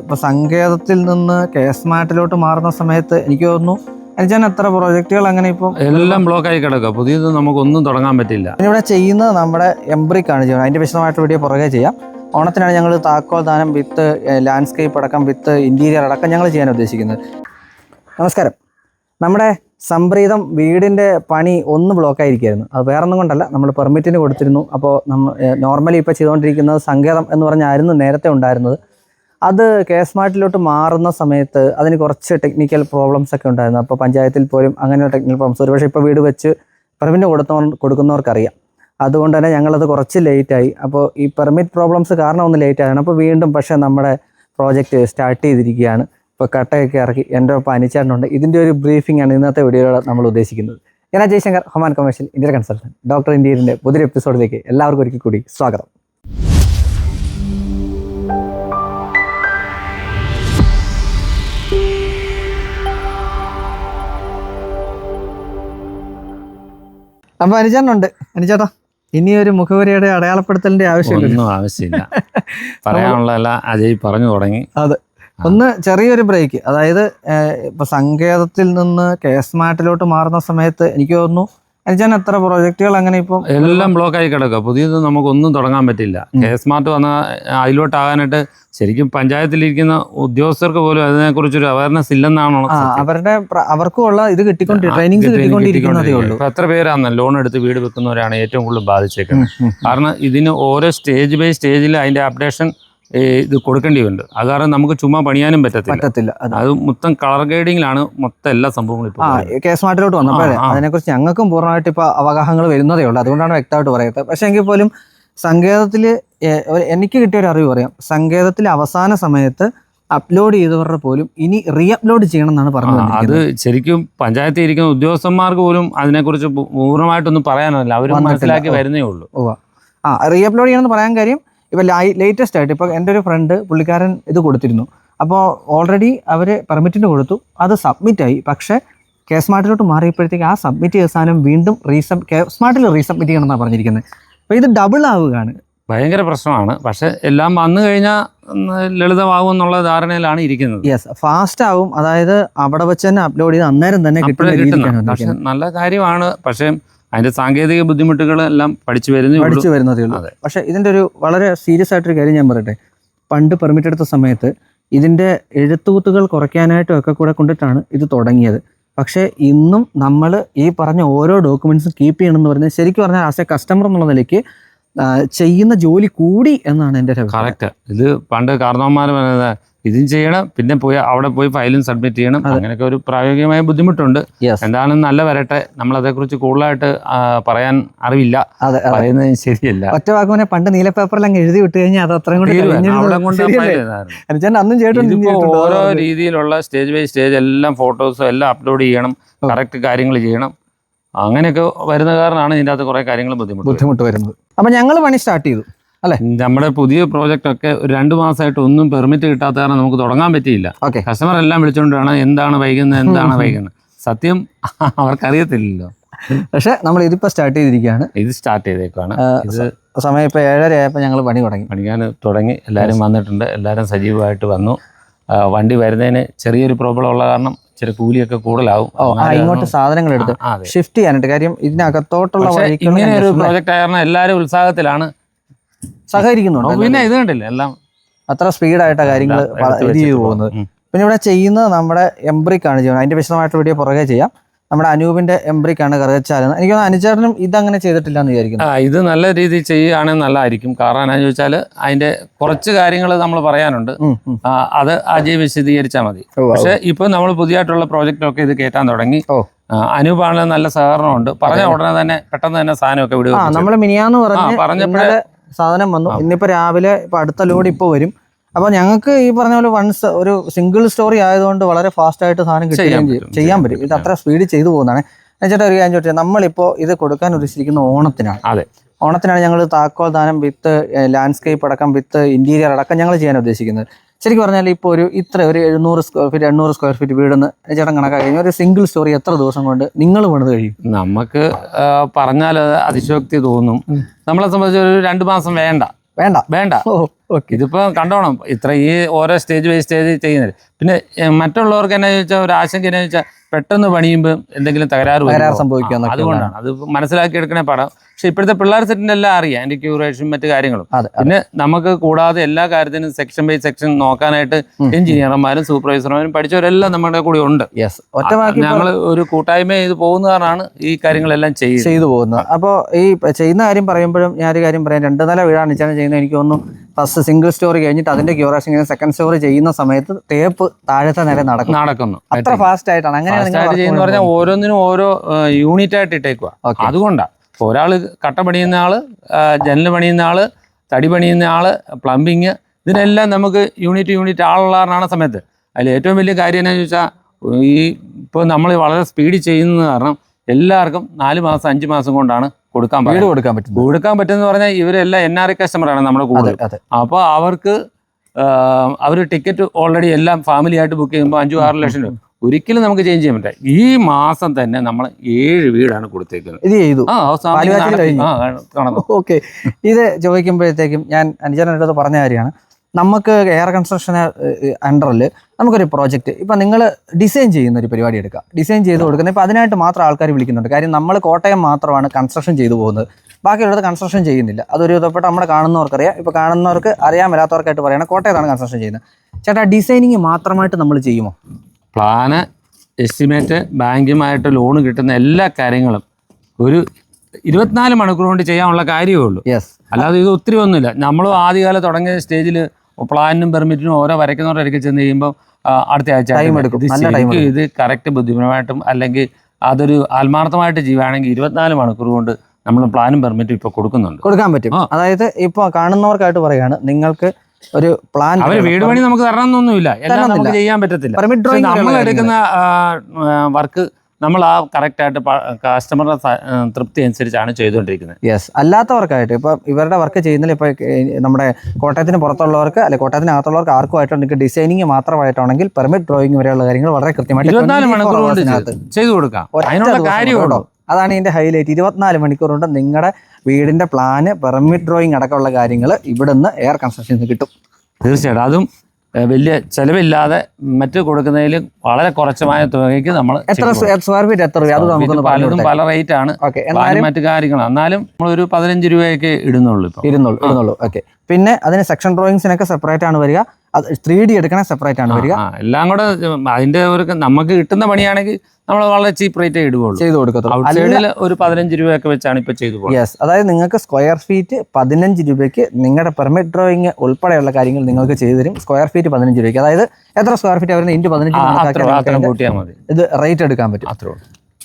ഇപ്പൊ സങ്കേതത്തിൽ നിന്ന് K S മാറ്റിലോട്ട് മാറുന്ന സമയത്ത് എനിക്ക് തോന്നുന്നു അനുജാൻ എത്ര പ്രോജക്റ്റുകൾ അങ്ങനെ ഇപ്പം എല്ലാം ബ്ലോക്ക് ആയി കിടക്കുക പുതിയത് നമുക്കൊന്നും തുടങ്ങാൻ പറ്റില്ല. ഇവിടെ ചെയ്യുന്നത് നമ്മുടെ എംബ്രിക് ആണ് ചെയ്യുന്നത്. അതിന്റെ വിശദമായിട്ട് വീഡിയോ പുറകെ ചെയ്യാം. ഓണത്തിനാണ് ഞങ്ങൾ താക്കോൽ ദാനം വിത്ത് ലാൻഡ്സ്കേപ്പ് അടക്കം വിത്ത് ഇന്റീരിയർ അടക്കം ഞങ്ങൾ ചെയ്യാൻ ഉദ്ദേശിക്കുന്നത്. നമസ്കാരം. നമ്മുടെ സംപ്രീതം വീടിന്റെ പണി ഒന്ന് ബ്ലോക്ക് ആയിരിക്കുമായിരുന്നു അത് വേറെ ഒന്നും കൊണ്ടല്ല നമ്മൾ പെർമിറ്റിന് കൊടുത്തിരുന്നു. അപ്പോൾ നമ്മൾ നോർമലി ഇപ്പോൾ ചെയ്തുകൊണ്ടിരിക്കുന്നത് സങ്കേതം എന്ന് പറഞ്ഞായിരുന്നു നേരത്തെ ഉണ്ടായിരുന്നത്. അത് കെ സ്മാർട്ടിലോട്ട് മാറുന്ന സമയത്ത് അതിന് കുറച്ച് ടെക്നിക്കൽ പ്രോബ്ലംസ് ഒക്കെ ഉണ്ടായിരുന്നു. അപ്പോൾ പഞ്ചായത്തിൽ പോലും അങ്ങനെയുള്ള ടെക്നിക്കൽ പ്രോബ്ലംസ് ഒരുപക്ഷെ ഇപ്പോൾ വീട് വെച്ച് പെർമിറ്റ് കൊടുത്തവർ കൊടുക്കുന്നവർക്കറിയാം. അതുകൊണ്ട് തന്നെ ഞങ്ങളത് കുറച്ച് ലേറ്റായി അപ്പോൾ ഈ പെർമിറ്റ് പ്രോബ്ലംസ് കാരണം ഒന്ന് ലേറ്റ് ആയാണ് അപ്പോൾ വീണ്ടും പക്ഷേ നമ്മുടെ പ്രോജക്റ്റ് സ്റ്റാർട്ട് ചെയ്തിരിക്കുകയാണ്. ഇപ്പോൾ കട്ടയൊക്കെ ഇറക്കി എന്റെ ഒപ്പം അനിച്ചേട്ടനുണ്ട് ഇതിന്റെ ഒരു ബ്രീഫിംഗ് ആണ് ഇന്നത്തെ വീഡിയോയിൽ നമ്മൾ ഉദ്ദേശിക്കുന്നത്. ഞാൻ ജയശങ്കർ ഹൊമാൻ കമേഴ്ഷ്യൽ ഇന്ത്യൻ കൺസൾട്ടന്റ് ഡോക്ടർ ഇന്ത്യയിലിന്റെ പുതിയൊരു എപ്പിസോഡിലേക്ക് എല്ലാവർക്കും ഒരിക്കൽ കൂടി സ്വാഗതം. അപ്പോൾ അനിച്ചേട്ടനുണ്ട് അനിച്ചേട്ടാ ഇനി ഒരു മുഖവരിയുടെ അടയാളപ്പെടുത്തലിന്റെ ആവശ്യമില്ല. ഒന്നും ആവശ്യമില്ല. പറയാനുള്ള അജയ് പറഞ്ഞു തുടങ്ങി. അതെ. ഒന്ന് ചെറിയൊരു ബ്രേക്ക്. അതായത് ഇപ്പൊ സങ്കേതത്തിൽ നിന്ന് കെ എസ് മാറ്റിലോട്ട് മാറുന്ന സമയത്ത് എനിക്ക് തോന്നുന്നു അനുജാൻ എത്ര പ്രോജക്റ്റുകൾ അങ്ങനെ ഇപ്പം എല്ലാം ബ്ലോക്ക് ആയി കിടക്കുക പുതിയത് നമുക്കൊന്നും തുടങ്ങാൻ പറ്റില്ല. കെ സ്മാർട്ട് വന്ന അതിലോട്ടാകാനായിട്ട് ശരിക്കും പഞ്ചായത്തിലിരിക്കുന്ന ഉദ്യോഗസ്ഥർക്ക് പോലും അതിനെക്കുറിച്ചൊരു അവയർനെസ് ഇല്ലെന്നാണോ. അവരുടെ അവർക്കുള്ള ഇത് കിട്ടിക്കൊണ്ട് ആ, ട്രെയിനിങ്സ് കിട്ടിക്കൊണ്ടിരിക്കുന്നതേ ഉള്ളൂ. ഇപ്പൊ എത്ര പേരാണ് ലോൺ എടുത്ത് വീട് വെക്കുന്നവരാണ് ഏറ്റവും കൂടുതൽ ബാധിച്ചേക്കുന്നത്. കാരണം ഇതിന് ഓരോ സ്റ്റേജ് ബൈ സ്റ്റേജിൽ അതിന്റെ അപ്ഡേഷൻ ഇത് കൊടുക്കേണ്ടിയുണ്ട്. അത് കാരണം നമുക്ക് ചുമ്മാ പണിയാനും പറ്റത്തില്ല. പറ്റത്തില്ല. അത് മൊത്തം കളർ ഗൈഡിങ്ങിലാണ് മൊത്തം എല്ലാ സംഭവങ്ങളും ഇപ്പോൾ കെ എസ് മാർട്ടിലോട്ട് വന്നപ്പോഴേ. അതിനെക്കുറിച്ച് ഞങ്ങൾക്കും പൂർണമായിട്ട് ഇപ്പൊ അവഗാഹങ്ങൾ വരുന്നതേ ഉള്ളൂ. അതുകൊണ്ടാണ് വ്യക്തമായിട്ട് പറയുന്നത്. പക്ഷേ എങ്കിൽ പോലും സങ്കേതത്തിൽ എനിക്ക് കിട്ടിയ ഒരു അറിവ് പറയാം. സങ്കേതത്തിൽ അവസാന സമയത്ത് അപ്ലോഡ് ചെയ്തവരുടെ പോലും ഇനി റീ അപ്ലോഡ് ചെയ്യണം എന്നാണ് പറഞ്ഞത് അത് ശരിക്കും പഞ്ചായത്തിൽ ഇരിക്കുന്ന ഉദ്യോഗസ്ഥന്മാർക്ക് പോലും അതിനെക്കുറിച്ച് പൂർണമായിട്ടൊന്നും പറയാനല്ല അവർ മനസ്സിലാക്കി വരുന്നേ ഉള്ളൂ. ആ റീ അപ്ലോഡ് ചെയ്യണമെന്ന് പറയാൻ കാര്യം ഇപ്പം ലേറ്റസ്റ്റ് ആയിട്ട് ഇപ്പോൾ എന്റെ ഒരു ഫ്രണ്ട് പുള്ളിക്കാരൻ ഇത് കൊടുത്തിരുന്നു. അപ്പോൾ ഓൾറെഡി അവർ പെർമിറ്റിന് കൊടുത്തു. അത് സബ്മിറ്റായി പക്ഷേ കെ സ്മാർട്ടിലോട്ട് മാറിയപ്പോഴത്തേക്ക് ആ സബ്മിറ്റ് ചെയ്ത സാധനം വീണ്ടും റീസബ് കെ സ്മാർട്ടിൽ റീസബ്മിറ്റ് ചെയ്യണം എന്നാണ് പറഞ്ഞിരിക്കുന്നത് അപ്പോൾ ഇത് ഡബിൾ ആവുകയാണ്. ഭയങ്കര പ്രശ്നമാണ്. പക്ഷേ എല്ലാം വന്നു കഴിഞ്ഞാൽ ലളിതമാകും എന്നുള്ള ധാരണയിലാണ് ഇരിക്കുന്നത്. യെസ് ഫാസ്റ്റ് ആവും. അതായത് അവിടെ വെച്ച് തന്നെ അപ്ലോഡ് ചെയ്ത് അന്നേരം തന്നെ പക്ഷെ നല്ല കാര്യമാണ്. പക്ഷെ അതിന്റെ സാങ്കേതിക ബുദ്ധിമുട്ടുകൾ എല്ലാം പഠിച്ചു വരുന്നേ പഠിച്ചു വരുന്നതേ ഉള്ളൂ. പക്ഷെ ഇതിന്റെ ഒരു വളരെ സീരിയസ് ആയിട്ടൊരു കാര്യം ഞാൻ പറയട്ടെ. പണ്ട് പെർമിറ്റ് എടുത്ത സമയത്ത് ഇതിന്റെ എഴുത്തുകുത്തുകൾ കുറയ്ക്കാനായിട്ടും ഒക്കെ കൂടെ കൊണ്ടിട്ടാണ് ഇത് തുടങ്ങിയത്. പക്ഷേ ഇന്നും നമ്മൾ ഈ പറഞ്ഞ ഓരോ ഡോക്യുമെന്റ്സും കീപ്പ് ചെയ്യണം എന്ന് പറഞ്ഞാൽ ശരിക്കും പറഞ്ഞാൽ ആസ് എ കസ്റ്റമർ എന്നുള്ള നിലയ്ക്ക് ചെയ്യുന്ന ജോലി കൂടി എന്നാണ് എന്റെ കറക്റ്റ് ഇത് പണ്ട് കാരണവന്മാർ പറയുന്നത് ഇതും ചെയ്യണം പിന്നെ പോയി അവിടെ പോയി ഫയലും സബ്മിറ്റ് ചെയ്യണം. അങ്ങനെയൊക്കെ ഒരു പ്രായോഗികമായ ബുദ്ധിമുട്ടുണ്ട്. എന്താണെന്ന് നല്ല വരട്ടെ. നമ്മൾ അതേക്കുറിച്ച് കൂടുതലായിട്ട് പറയാൻ അറിവില്ല. പറയുന്നത് ശരിയല്ല. ഒറ്റ വാക്കുവിനെ പണ്ട് നീല പേപ്പറിൽ അങ്ങ് എഴുതി വിട്ട് കഴിഞ്ഞാൽ അത് അത്രയും കൂടി അന്നും ചെയ്തിട്ടുണ്ട്. ഓരോ രീതിയിലുള്ള സ്റ്റേജ് ബൈ സ്റ്റേജ് എല്ലാം ഫോട്ടോസും എല്ലാം അപ്ലോഡ് ചെയ്യണം. കറക്റ്റ് കാര്യങ്ങൾ ചെയ്യണം. അങ്ങനെയൊക്കെ വരുന്ന കാരണമാണ് ഇതിന്റെ അകത്ത് കുറെ കാര്യങ്ങൾ ബുദ്ധിമുട്ട് ബുദ്ധിമുട്ട് വരുന്നത്. അപ്പൊ ഞങ്ങൾ പണി സ്റ്റാർട്ട് ചെയ്തു. നമ്മുടെ പുതിയ പ്രോജക്റ്റ് ഒക്കെ ഒരു രണ്ട് മാസമായിട്ട് ഒന്നും പെർമിറ്റ് കിട്ടാത്ത കാരണം നമുക്ക് തുടങ്ങാൻ പറ്റിയില്ല. ഓക്കെ. കസ്റ്റമർ എല്ലാം വിളിച്ചുകൊണ്ടാണ് എന്താണ് വൈകുന്നത് എന്താണ് വൈകുന്നത്. സത്യം അവർക്കറിയത്തില്ലല്ലോ. പക്ഷെ നമ്മൾ ഇതിപ്പോ സ്റ്റാർട്ട് ചെയ്തിരിക്കുകയാണ്. ഇത് സ്റ്റാർട്ട് ചെയ്തേക്കാണ് ഇത് സമയം ഇപ്പൊ ഏഴര ആയപ്പോൾ ഞങ്ങൾ പണി തുടങ്ങി. പണിക്കാൻ തുടങ്ങി. എല്ലാവരും വന്നിട്ടുണ്ട്. എല്ലാവരും സജീവമായിട്ട് വന്നു. വണ്ടി വരുന്നതിന് ചെറിയൊരു പ്രോബ്ലം ഉള്ള കാരണം ഇച്ചിരി കൂലിയൊക്കെ കൂടുതലാവും. ഇങ്ങോട്ട് സാധനങ്ങൾ എടുത്ത് ഷിഫ്റ്റ് ചെയ്യാനായിട്ട്. കാര്യം ഇതിനകത്തോട്ടുള്ള ഇങ്ങനെ ഒരു പ്രോജക്റ്റ് ആയ കാരണം എല്ലാവരും ഉത്സാഹത്തിലാണ്. സഹകരിക്കുന്നുണ്ട് പിന്നെ ഇത് കണ്ടില്ല? എല്ലാം അത്ര സ്പീഡായിട്ടാ കാര്യങ്ങൾ ഇത് ചെയ്തു പോകുന്നത്. പിന്നെ ഇവിടെ ചെയ്യുന്നത് നമ്മുടെ എംബ്രിക് ആണ് ചെയ്യുന്നത്. അതിന്റെ വിശദമായിട്ട് വീഡിയോ പുറകെ ചെയ്യാം. നമ്മുടെ അനൂപിന്റെ എംബ്രിക് ആണ് കറുകച്ചാലെന്ന് എനിക്ക് അനുചാരനും അനുചേട്ടനും ഇതങ്ങനെ ചെയ്തിട്ടില്ല എന്ന് വിചാരിക്കുന്നു. ആ ഇത് നല്ല രീതിയിൽ ചെയ്യുകയാണെങ്കിൽ നല്ലതായിരിക്കും. കാരണം എന്നാന്ന് ചോദിച്ചാൽ അതിന്റെ കുറച്ച് കാര്യങ്ങൾ നമ്മൾ പറയാനുണ്ട്. അത് അജയ് വിശദീകരിച്ചാൽ മതി. പക്ഷെ ഇപ്പൊ നമ്മൾ പുതിയതായിട്ടുള്ള പ്രോജക്റ്റൊക്കെ ഇത് കേട്ടാൻ തുടങ്ങി. ഓ. അനൂപാണ് നല്ല സഹകരണമുണ്ട്. പറഞ്ഞ ഉടനെ തന്നെ പെട്ടെന്ന് തന്നെ സാധനമൊക്കെ വിടുക നമ്മൾ മിനിയാന്ന് പറഞ്ഞ് പറഞ്ഞപ്പോഴേ സാധനം വന്നു. ഇന്നിപ്പോ രാവിലെ ഇപ്പൊ അടുത്ത ലോഡ് ഇപ്പൊ വരും. അപ്പൊ ഞങ്ങൾക്ക് ഈ പറഞ്ഞ പോലെ വൺസ് ഒരു സിംഗിൾ സ്റ്റോറി ആയതുകൊണ്ട് വളരെ ഫാസ്റ്റ് ആയിട്ട് സാധനം കിട്ടുകയും ചെയ്യാൻ ചെയ്യാൻ പറ്റും. ഇത് അത്ര സ്പീഡിൽ ചെയ്തു പോകുന്നതാണ്. ചേട്ടാ ഒരു കാര്യം ചോദിച്ചാൽ നമ്മളിപ്പോ ഇത് കൊടുക്കാൻ ഉദ്ദേശിക്കുന്ന ഓണത്തിനാണ്. അതെ. ഓണത്തിനാണ് ഞങ്ങൾ താക്കോൽ ദാനം വിത്ത് ലാൻഡ്സ്കേപ്പ് അടക്കം വിത്ത് ഇന്റീരിയർ അടക്കം ഞങ്ങൾ ചെയ്യാൻ ഉദ്ദേശിക്കുന്നത്. ശരിക്കും പറഞ്ഞാൽ ഇപ്പോൾ ഒരു ഇത്ര ഒരു എഴുന്നൂറ് സ്ക്വയർ ഫീറ്റ് എണ്ണൂറ് സ്ക്വയർ ഫീറ്റ് വീടെന്ന് ചേട്ടൻ കണക്കാക്കി കഴിഞ്ഞാൽ ഒരു സിംഗിൾ സ്റ്റോറി എത്ര ദിവസം കൊണ്ട് നിങ്ങൾ പണിത് കഴിയും? നമുക്ക് പറഞ്ഞാൽ അത് അതിശോക്തി തോന്നും. നമ്മളെ സംബന്ധിച്ച് ഒരു രണ്ട് മാസം വേണ്ട. വേണ്ട. വേണ്ട. ഇതിപ്പോ കണ്ടോണം ഇത്ര ഈ ഓരോ സ്റ്റേജ് ബൈ സ്റ്റേജ് ചെയ്യുന്നത്. പിന്നെ മറ്റുള്ളവർക്ക് എന്നാ ചോദിച്ചാൽ ഒരു ആശങ്ക എന്നാ ചോദിച്ചാൽ പെട്ടെന്ന് പണിയുമ്പോൾ എന്തെങ്കിലും തകരാറ്? തകരാറ് സംഭവിക്കുമെന്നൊക്കെ അതുകൊണ്ടാണ്. അത് മനസ്സിലാക്കി എടുക്കണേ പാടാം പക്ഷെ ഇപ്പോഴത്തെ പിള്ളേർ സെറ്റിന്റെ എല്ലാം അറിയാം. അതിന്റെ ക്യൂറേഷൻ മറ്റു കാര്യങ്ങളും. പിന്നെ നമുക്ക് കൂടാതെ എല്ലാ കാര്യത്തിനും സെക്ഷൻ ബൈ സെക്ഷൻ നോക്കാനായിട്ട് എഞ്ചിനീയർമാരും സൂപ്പർവൈസർമാരും പഠിച്ചവരെല്ലാം നമ്മുടെ കൂടെ ഉണ്ട്. യെസ് ഒറ്റ ഞങ്ങൾ ഒരു കൂട്ടായ്മ ചെയ്ത് പോകുന്നതാണ് ഈ കാര്യങ്ങളെല്ലാം ചെയ്തു പോകുന്നത്. അപ്പോൾ ഈ ചെയ്യുന്ന കാര്യം പറയുമ്പോഴും ഞാനൊരു കാര്യം പറയാം. രണ്ട് നില വീടാണ് ചെയ്യുന്നത്. എനിക്ക് തോന്നുന്നു ഫസ്റ്റ് സിംഗിൾ സ്റ്റോറി കഴിഞ്ഞിട്ട് അതിന്റെ ക്യൂറേഷൻ കഴിഞ്ഞ് സെക്കൻഡ് സ്റ്റോറി ചെയ്യുന്ന സമയത്ത് തേപ്പ് താഴത്തെ നില നടക്കും. നടക്കുന്നു. അത്ര ഫാസ്റ്റ് ആയിട്ടാണ്. ഫാസ്റ്റായിട്ട് പറഞ്ഞാൽ ഓരോന്നിനും ഓരോ യൂണിറ്റ് ആയിട്ട് ഇട്ടേക്കുക അതുകൊണ്ടാണ് ഇപ്പോൾ ഒരാൾ കട്ട പണിയുന്ന ആൾ ജനൽ ജനൽ പണിയുന്ന ആൾ തടി പണിയുന്ന ആൾ പ്ലംബിങ് ഇതിനെല്ലാം നമുക്ക് യൂണിറ്റ് യൂണിറ്റ് ആളുള്ളതാണ് സമയത്ത്. അതിൽ ഏറ്റവും വലിയ കാര്യം എന്താണെന്ന് ചോദിച്ചാൽ ഈ ഇപ്പോൾ നമ്മൾ വളരെ സ്പീഡിൽ ചെയ്യുന്നത് കാരണം എല്ലാവർക്കും നാല് മാസം അഞ്ച് മാസം കൊണ്ടാണ് കൊടുക്കാൻ വീട് കൊടുക്കാൻ പറ്റും കൊടുക്കാൻ പറ്റുമെന്ന് പറഞ്ഞാൽ ഇവരെല്ലാം എൻ ആർ ഐ കസ്റ്റമറാണ് നമ്മുടെ കൂടെ കൂടുതൽ അപ്പോൾ അവർക്ക് അവർ ടിക്കറ്റ് ഓൾറെഡി എല്ലാം ഫാമിലി ആയിട്ട് ബുക്ക് ചെയ്യുമ്പോൾ അഞ്ചു ആറ് ലക്ഷം രൂപ. ഒരിക്കലും നമുക്ക് ചേഞ്ച് ചെയ്യാൻ പറ്റില്ല. ഈ മാസം തന്നെ നമ്മൾ ഏഴ് വീടാണ് കൊടുത്തേക്കുന്നത്. ഇത് ചെയ്തു. ഓക്കെ. ഇത് ചോദിക്കുമ്പോഴത്തേക്കും ഞാൻ അനുജനോട് പറഞ്ഞ കാര്യമാണ്. നമുക്ക് എയർ കൺസ്ട്രക്ഷൻ അണ്ടറിൽ നമുക്കൊരു പ്രോജക്റ്റ് ഇപ്പം നിങ്ങൾ ഡിസൈൻ ചെയ്യുന്ന ഒരു പരിപാടി എടുക്കുക. ഡിസൈൻ ചെയ്ത് കൊടുക്കുന്നത് ഇപ്പം അതിനായിട്ട് മാത്രം ആൾക്കാർ വിളിക്കുന്നുണ്ട്. കാര്യം നമ്മൾ കോട്ടയം മാത്രമാണ് കൺസ്ട്രക്ഷൻ ചെയ്തു പോകുന്നത്. ബാക്കിയുള്ളത് കൺസ്ട്രക്ഷൻ ചെയ്യുന്നില്ല. അതൊരു വിധപ്പെട്ട നമ്മുടെ കാണുന്നവർക്കറിയാം. ഇപ്പോൾ കാണുന്നവർക്ക് അറിയാൻ വരാത്തവർക്കായിട്ട് പറയണം കോട്ടയത്താണ് കൺസ്ട്രക്ഷൻ ചെയ്യുന്നത്. ചേട്ടാ ഡിസൈനിങ് മാത്രമായിട്ട് നമ്മൾ ചെയ്യുമോ? പ്ലാന് എസ്റ്റിമേറ്റ് ബാങ്കുമായിട്ട് ലോൺ കിട്ടുന്ന എല്ലാ കാര്യങ്ങളും ഒരു ഇരുപത്തിനാല് മണിക്കൂർ കൊണ്ട് ചെയ്യാനുള്ള കാര്യമേ ഉള്ളൂ. യെസ് അല്ലാതെ ഇത് ഒത്തിരി ഒന്നുമില്ല. നമ്മൾ ആദ്യകാലം തുടങ്ങിയ സ്റ്റേജിൽ പ്ലാനിനും പെർമിറ്റിനും ഓരോ വരയ്ക്കുന്നവരൊക്കെ ചെന്ന് കഴിയുമ്പോൾ അടുത്ത ആഴ്ച ടൈം എടുക്കും. ഇത് കറക്റ്റ് ബുദ്ധിപരമായിട്ടും അല്ലെങ്കിൽ അതൊരു ആത്മാർത്ഥമായിട്ട് ചെയ്യുകയാണെങ്കിൽ ഇരുപത്തിനാല് മണിക്കൂർ കൊണ്ട് നമ്മൾ പ്ലാനും പെർമിറ്റും ഇപ്പോൾ കൊടുക്കുന്നുണ്ട്. കൊടുക്കാൻ പറ്റും. അതായത് ഇപ്പോൾ കാണുന്നവർക്കായിട്ട് പറയാണ് നിങ്ങൾക്ക് ഒരു പ്ലാൻ അവർ വീട് പണി നമുക്ക് തരണമെന്നൊന്നുമില്ല. എല്ലാം നമുക്ക് ചെയ്യാൻ പറ്റത്തില്ല. നമ്മൾ എടുക്കുന്ന വർക്ക് നമ്മൾ ആ കറക്റ്റായിട്ട് കസ്റ്റമറുടെ തൃപ്തി അനുസരിച്ചാണ് ചെയ്തുകൊണ്ടിരിക്കുന്നത്. യെസ് അല്ലാത്തവർക്കായിട്ട് ഇപ്പം ഇവരുടെ വർക്ക് ചെയ്യുന്നതിൽ ഇപ്പോൾ നമ്മുടെ കോട്ടയത്തിന് പുറത്തുള്ളവർക്ക് അല്ലെ കോട്ടയത്തിനകത്തുള്ളവർക്ക് ആർക്കും ആയിട്ട് നിങ്ങൾക്ക് ഡിസൈനിങ് മാത്രമായിട്ടാണെങ്കിൽ പെർമിറ്റ് ഡ്രോയിങ് വരെയുള്ള കാര്യങ്ങൾ വളരെ കൃത്യമായിട്ട് ഇരുപത്തിനാല് മണിക്കൂർ കൊണ്ട് ചെയ്തു കൊടുക്കാം. അതിനുള്ള അതാണ് ഇതിന്റെ ഹൈലൈറ്റ് ഇരുപത്തിനാല് മണിക്കൂർ കൊണ്ട് നിങ്ങളുടെ വീടിന്റെ പ്ലാന് പെർമിറ്റ് ഡ്രോയിങ് അടക്കമുള്ള കാര്യങ്ങൾ ഇവിടുന്ന് എയർ കൺസ്ട്രക്ഷനിൽ കിട്ടും. തീർച്ചയായിട്ടും. അതും വലിയ ചെലവില്ലാതെ മറ്റ് കൊടുക്കുന്നതിൽ വളരെ കുറച്ചമായ തുകയ്ക്ക് നമ്മൾ എത്ര സ്ക്വയർ ഫീറ്റ് എത്ര അത് പലതും പല റേറ്റ് ആണ്. മറ്റു കാര്യങ്ങളാണ്. എന്നാലും നമ്മളൊരു പതിനഞ്ച് രൂപയൊക്കെ ഇടുന്നുള്ളൂ ഇടുന്നുള്ളൂ ഇരുന്നുള്ളൂ ഓക്കെ പിന്നെ അതിന് സെക്ഷൻ ഡ്രോയിങ്സിനൊക്കെ സെപ്പറേറ്റ് ആണ് വരിക. അത് ത്രീ ഡി എടുക്കണേ സെപ്പറേറ്റ് ആണ് വരിക. എല്ലാം കൂടെ അതിന്റെ ഒരു നമുക്ക് കിട്ടുന്ന പണിയാണെങ്കിൽ നമ്മൾ വളരെ ചീപ്പ് റേറ്റ് ഇടുകയുള്ളൂ. ചെയ്തു കൊടുക്കത്തുള്ളൂ. ഒരു പതിനഞ്ച് രൂപയൊക്കെ വെച്ചാണ് ഇപ്പൊ ചെയ്തു യെസ് അതായത് നിങ്ങൾക്ക് സ്ക്വയർ ഫീറ്റ് പതിനഞ്ച് രൂപയ്ക്ക് നിങ്ങളുടെ പെർമിറ്റ് ഡ്രോയിങ് ഉൾപ്പെടെയുള്ള കാര്യങ്ങൾ നിങ്ങൾക്ക് ചെയ്തു തരും. സ്ക്വയർ ഫീറ്റ് പതിനഞ്ച് രൂപയ്ക്ക്. അതായത് എത്ര സ്ക്വയർ ഫീറ്റ് ആയിരുന്നു ഇന്റു പതിനഞ്ച് ഇത് റേറ്റ് എടുക്കാൻ പറ്റും. അത്രേ ഉള്ളൂ.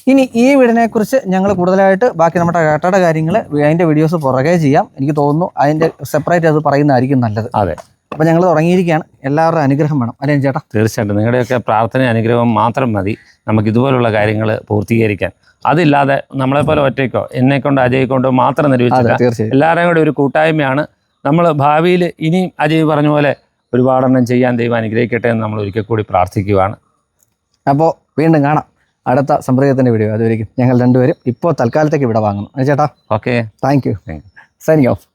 ഇനി ഈ വീടിനെ കുറിച്ച് ഞങ്ങൾ കൂടുതലായിട്ട് ബാക്കി നമ്മുടെ ഡാറ്റയുടെ കാര്യങ്ങൾ അതിന്റെ വീഡിയോസ് പുറകെ ചെയ്യാം. എനിക്ക് തോന്നുന്നു അതിന്റെ സെപ്പറേറ്റ് അത് പറയുന്നതായിരിക്കും നല്ലത്. അതെ. അപ്പൊ ഞങ്ങൾ തുടങ്ങിയിരിക്കുകയാണ്. എല്ലാവരുടെ അനുഗ്രഹം വേണം. അല്ലേ ചേട്ടാ? തീർച്ചയായിട്ടും. നിങ്ങളുടെയൊക്കെ പ്രാർത്ഥന അനുഗ്രഹം മാത്രം മതി. നമുക്ക് ഇതുപോലുള്ള കാര്യങ്ങൾ പൂർത്തീകരിക്കാൻ. അതില്ലാതെ നമ്മളെപ്പോലെ ഒറ്റയ്ക്കോ എന്നെ കൊണ്ട് അജയ് കൊണ്ടോ മാത്രം അതെ എല്ലാവരും കൂടെ ഒരു കൂട്ടായ്മയാണ്. നമ്മൾ ഭാവിയിൽ ഇനിയും അജയ് പറഞ്ഞ പോലെ ഒരുപാടെണ്ണം ചെയ്യാൻ ദൈവം അനുഗ്രഹിക്കട്ടെ എന്ന് നമ്മൾ ഒരിക്കൽ കൂടി പ്രാർത്ഥിക്കുകയാണ് അപ്പോൾ വീണ്ടും കാണാം. അടുത്ത സമ്പ്രദായത്തിന്റെ വീഡിയോ. അതുവരെയും ഞങ്ങൾ രണ്ടുപേരും ഇപ്പോൾ തൽക്കാലത്തേക്ക് ഇവിടെ വാങ്ങുന്നു. ചേട്ടാ? Okay. Thank you signing off